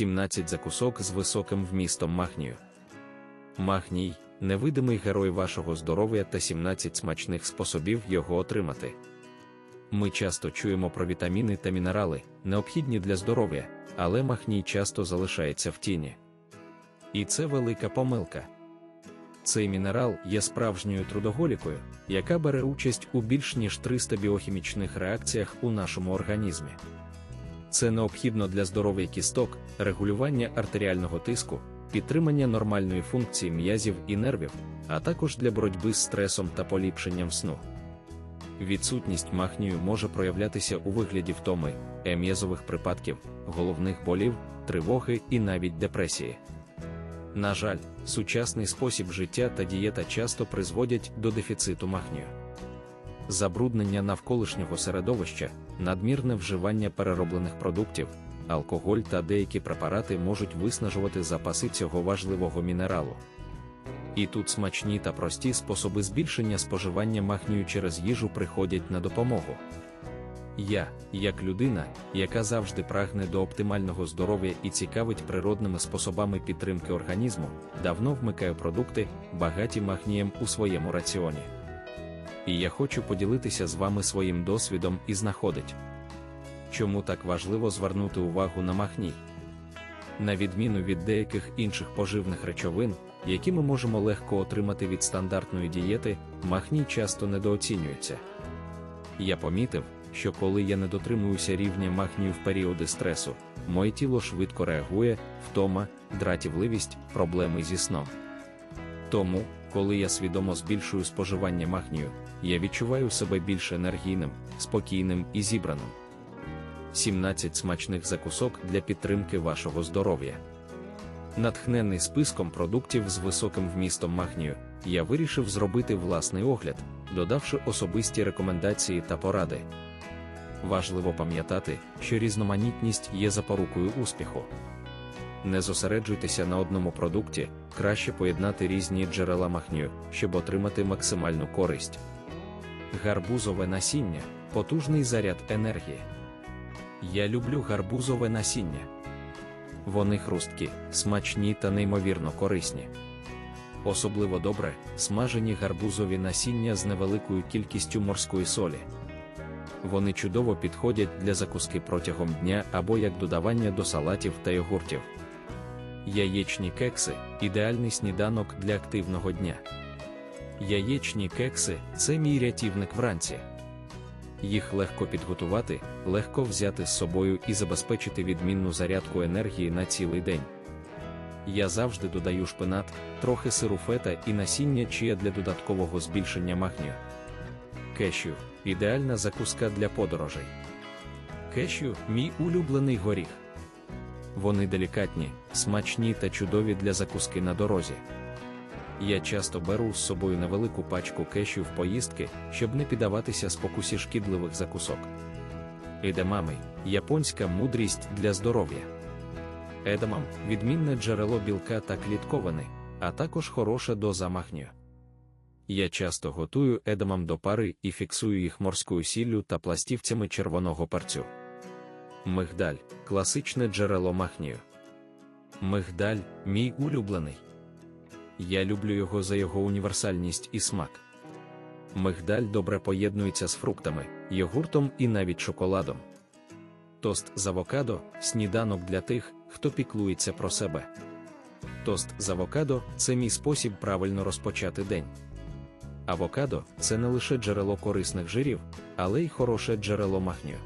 17 закусок з високим вмістом магнію. Магній невидимий герой вашого здоров'я та 17 смачних способів його отримати. Ми часто чуємо про вітаміни та мінерали, необхідні для здоров'я, але магній часто залишається в тіні. І це велика помилка. Цей мінерал є справжньою трудоголікою, яка бере участь у більш ніж 300 біохімічних реакціях у нашому організмі. Це необхідно для здоров'я кісток, регулювання артеріального тиску, підтримання нормальної функції м'язів і нервів, а також для боротьби з стресом та поліпшенням сну. Відсутність магнію може проявлятися у вигляді втоми, ем'язових припадків, головних болів, тривоги і навіть депресії. На жаль, сучасний спосіб життя та дієта часто призводять до дефіциту магнію. Забруднення навколишнього середовища, надмірне вживання перероблених продуктів, алкоголь та деякі препарати можуть виснажувати запаси цього важливого мінералу. І тут смачні та прості способи збільшення споживання магнію через їжу приходять на допомогу. Я, як людина, яка завжди прагне до оптимального здоров'я і цікавить природними способами підтримки організму, давно вмикаю продукти, багаті магнієм у своєму раціоні. І я хочу поділитися з вами своїм досвідом і знаходить. Чому так важливо звернути увагу на магній? На відміну від деяких інших поживних речовин, які ми можемо легко отримати від стандартної дієти, магній часто недооцінюється. Я помітив, що коли я не дотримуюся рівня магнію в періоди стресу, моє тіло швидко реагує, втома, дратівливість, проблеми зі сном. Тому, коли я свідомо збільшую споживання магнію, я відчуваю себе більш енергійним, спокійним і зібраним. 17 смачних закусок для підтримки вашого здоров'я. Натхнений списком продуктів з високим вмістом магнію, я вирішив зробити власний огляд, додавши особисті рекомендації та поради. Важливо пам'ятати, що різноманітність є запорукою успіху. Не зосереджуйтеся на одному продукті, краще поєднати різні джерела магнію, щоб отримати максимальну користь. Гарбузове насіння потужний заряд енергії. Я люблю гарбузове насіння. Вони хрусткі, смачні та неймовірно корисні. Особливо добре смажені гарбузові насіння з невеликою кількістю морської солі. Вони чудово підходять для закуски протягом дня або як додавання до салатів та йогуртів. Яєчні кекси ідеальний сніданок для активного дня. Яєчні кекси це мій рятівник вранці. Їх легко підготувати, легко взяти з собою і забезпечити відмінну зарядку енергії на цілий день. Я завжди додаю шпинат, трохи сиру фета і насіння чия для додаткового збільшення магнію. Кешю ідеальна закуска для подорожей. Кешю мій улюблений горіх. Вони делікатні, смачні та чудові для закуски на дорозі. Я часто беру з собою невелику пачку кешю в поїздки, щоб не піддаватися спокусі шкідливих закусок. Едамами японська мудрість для здоров'я. Едамам відмінне джерело білка та клітковини, а також хороша доза магнію. Я часто готую едамам до пари і фіксую їх морською сіллю та пластівцями червоного перцю. Мигдаль класичне джерело магнію. Мигдаль мій улюблений. Я люблю його за його універсальність і смак. Мигдаль добре поєднується з фруктами, йогуртом і навіть шоколадом. Тост з авокадо сніданок для тих, хто піклується про себе. Тост з авокадо це мій спосіб правильно розпочати день. Авокадо це не лише джерело корисних жирів, але й хороше джерело магнію.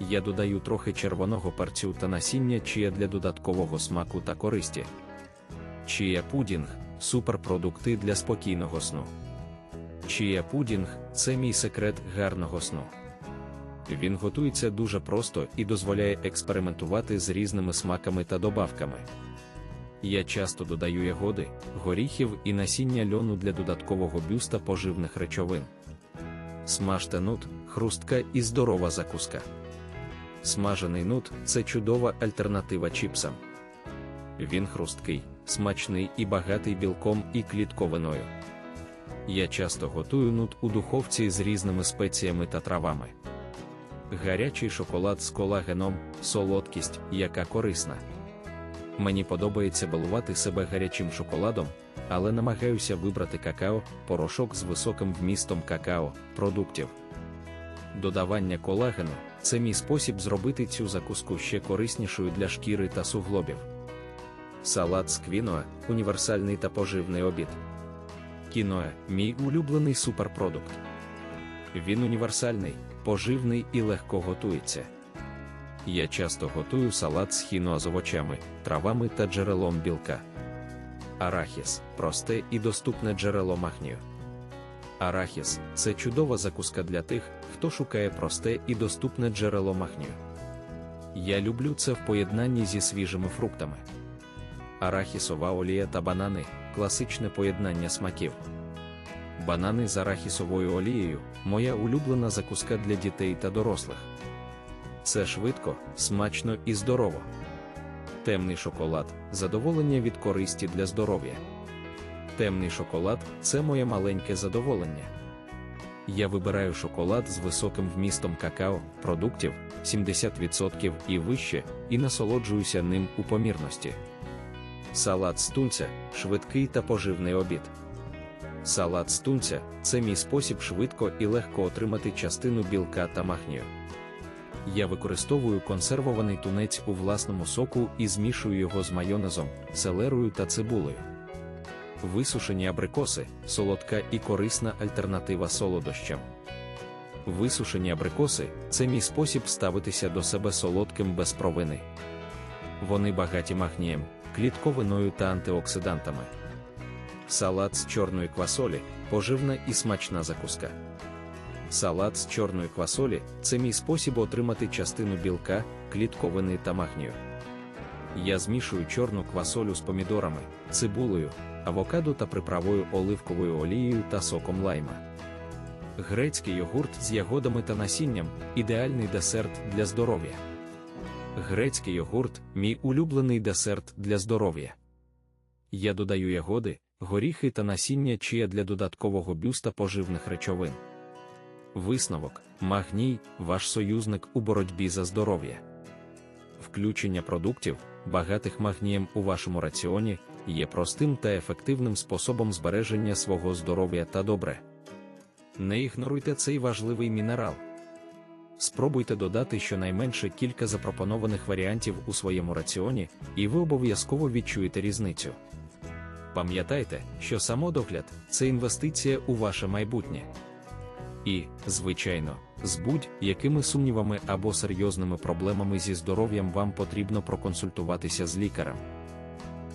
Я додаю трохи червоного перцю та насіння чия для додаткового смаку та користі. Чия пудінг суперпродукти для спокійного сну. Чия пудінг це мій секрет гарного сну. Він готується дуже просто і дозволяє експериментувати з різними смаками та добавками. Я часто додаю ягоди, горіхів і насіння льону для додаткового бюста поживних речовин. Смажте нут, хрустка і здорова закуска. Смажений нут це чудова альтернатива чіпсам. Він хрусткий, смачний і багатий білком і клітковиною. Я часто готую нут у духовці з різними спеціями та травами. Гарячий шоколад з колагеном, солодкість, яка корисна. Мені подобається балувати себе гарячим шоколадом, але намагаюся вибрати какао, порошок з високим вмістом какао, продуктів. Додавання колагену це мій спосіб зробити цю закуску ще кориснішою для шкіри та суглобів. Салат з квіноа універсальний та поживний обід. Кіноа мій улюблений суперпродукт. Він універсальний, поживний і легко готується. Я часто готую салат з хіноа з овочами, травами та джерелом білка. Арахіс просте і доступне джерело магнію. Арахіс це чудова закуска для тих, хто шукає просте і доступне джерело магнію. Я люблю це в поєднанні зі свіжими фруктами. Арахісова олія та банани класичне поєднання смаків. Банани з арахісовою олією моя улюблена закуска для дітей та дорослих. Це швидко, смачно і здорово. Темний шоколад задоволення від користі для здоров'я. Темний шоколад це моє маленьке задоволення. Я вибираю шоколад з високим вмістом какао, продуктів 70% і вище, і насолоджуюся ним у помірності. Салат з тунця швидкий та поживний обід. Салат з тунця це мій спосіб швидко і легко отримати частину білка та махнію. Я використовую консервований тунець у власному соку і змішую його з майонезом, селерою та цибулею. Висушені абрикоси солодка і корисна альтернатива солодощам. Висушені абрикоси це мій спосіб ставитися до себе солодким без провини. Вони багаті магнієм, клітковиною та антиоксидантами. Салат з чорної квасолі поживна і смачна закуска. Салат з чорної квасолі це мій спосіб отримати частину білка, клітковини та магнію. Я змішую чорну квасолю з помідорами, цибулею, авокадо та приправою оливковою олією та соком лайма. Грецький йогурт з ягодами та насінням ідеальний десерт для здоров'я. Грецький йогурт мій улюблений десерт для здоров'я. Я додаю ягоди, горіхи та насіння чия для додаткового бюста поживних речовин. Висновок магній ваш союзник у боротьбі за здоров'я. Включення продуктів, багатих магнієм у вашому раціоні, є простим та ефективним способом збереження свого здоров'я та добре. Не ігноруйте цей важливий мінерал. Спробуйте додати щонайменше кілька запропонованих варіантів у своєму раціоні, і ви обов'язково відчуєте різницю. Пам'ятайте, що самодогляд це інвестиція у ваше майбутнє. І, звичайно, з будь-якими сумнівами або серйозними проблемами зі здоров'ям вам потрібно проконсультуватися з лікарем.